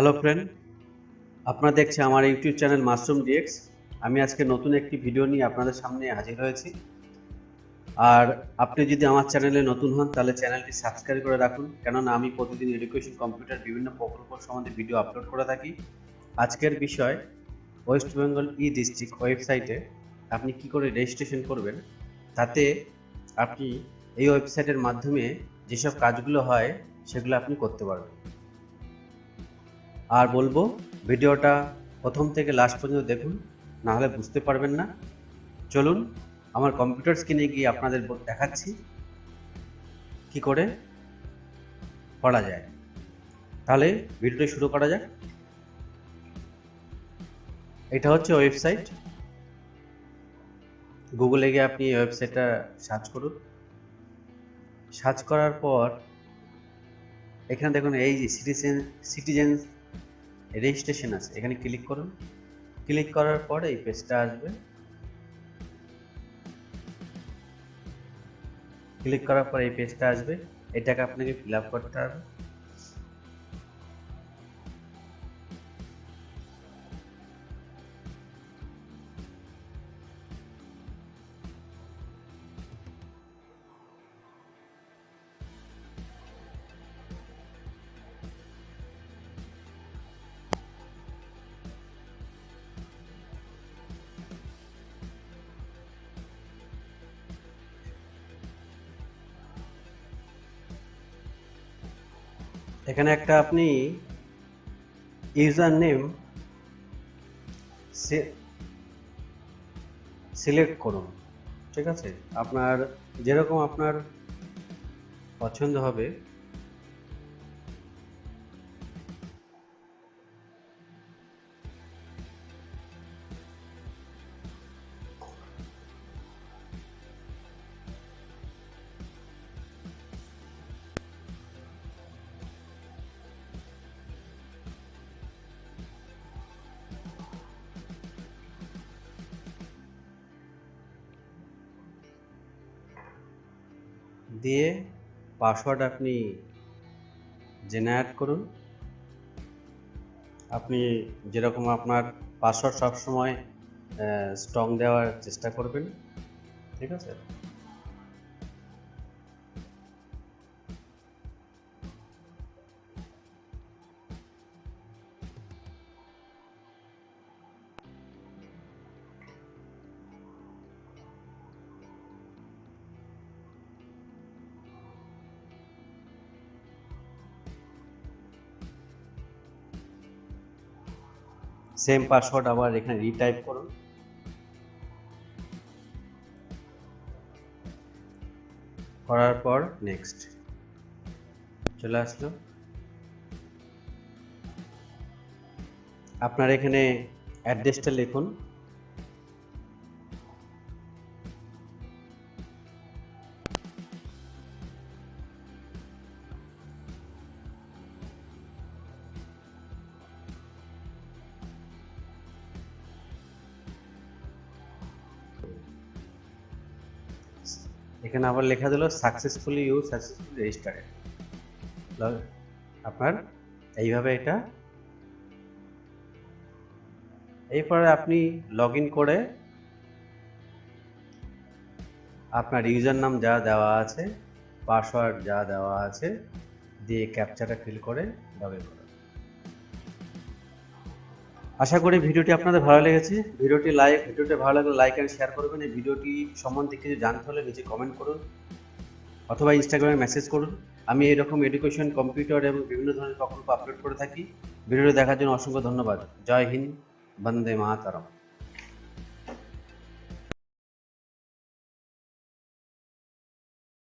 Hello friend আপনারা দেখছে আমার ইউটিউব চ্যানেল মাশরুম ডিএক্স আমি আজকে নতুন একটি ভিডিও নিয়ে আপনাদের সামনে হাজির হয়েছি। আর আপনি যদি আমার চ্যানেলে নতুন হন, তাহলে চ্যানেলটি সাবস্ক্রাইব করে রাখুন। কেননা আমি প্রতিদিন এডুকেশন কম্পিউটার বিভিন্ন প্রকল্প সম্বন্ধে ভিডিও আপলোড করে থাকি। আজকের বিষয় ওয়েস্ট বেঙ্গল ই ডিস্ট্রিক্ট ওয়েবসাইটে আপনি কি করে রেজিস্ট্রেশন করবেন, তাতে আপনি এই ওয়েবসাইটের মাধ্যমে যেসব কাজগুলো হয়, সেগুলো আপনি করতে পারবেন। আর বলব, ভিডিওটা প্রথম থেকে লাস্ট পর্যন্ত দেখুন না হলে বুঝতে পারবেন না। চলুন, আমার কম্পিউটার স্ক্রিনে গিয়ে আপনাদের দেখাচ্ছি, কি করে করা যায়। তাহলে ভিডিওটি শুরু করা যাক। এটা হচ্ছে ওয়েবসাইট গুগলে গিয়ে আপনি ওয়েবসাইটটা সার্চ করুন। সার্চ করার পর, এখানে দেখুন, এই যে সিটিজেন সিটিজেন রেজিস্ট্রেশন আছে। এখানে ক্লিক করুন। ক্লিক করার পর এই পেজটা আসবে। ক্লিক করার পর এই পেজটা আসবে। এটাকে আপনাকে ফিল করতে হবে। এখানে একটা আপনি ইউজার নেম সিলেক্ট করুন ঠিক আছে? আপনার যেরকম আপনার পছন্দ হবে দিয়ে পাসওয়ার্ড আপনি জেনারেট করুন। আপনি যেরকম আপনার পাসওয়ার্ড সবসময় স্ট্রং দেওয়ার চেষ্টা করবেন। ঠিক আছে? সেম পাসওয়ার্ড আবার এখানে রিটাইপ করুন। করার পর নেক্সট চলে আসলো। আপনার এখানে অ্যাড্রেসটা লিখুন। এখানে আবার লেখা দিল সাকসেসফুলি ইউ সাকসেসফুলি রেজিস্টার্ড আপনার এইভাবে এটা এরপরে আপনি লগ করে আপনার ইউজার নাম যা দেওয়া আছে, পাসওয়ার্ড যা দেওয়া আছে, দিয়ে ক্যাপচাটা ফিল করে লগ ইন আশা করি ভিডিওটি আপনাদের ভালো লেগেছে। ভিডিওটি লাইক ভিডিওটি ভালো লাগলে লাইক আর শেয়ার করবেন। এই ভিডিওটি সম্বন্ধে কিছু জানতে হলে নিচে কমেন্ট করুন অথবা ইনস্টাগ্রামে মেসেজ করুন। আমি এরকম এডুকেশন কম্পিউটার এবং বিভিন্ন ধরনের প্রকল্প আপলোড করে থাকি। ভিডিওটি দেখার জন্য অসংখ্য ধন্যবাদ। জয় হিন্দ, বন্দে মাতরম।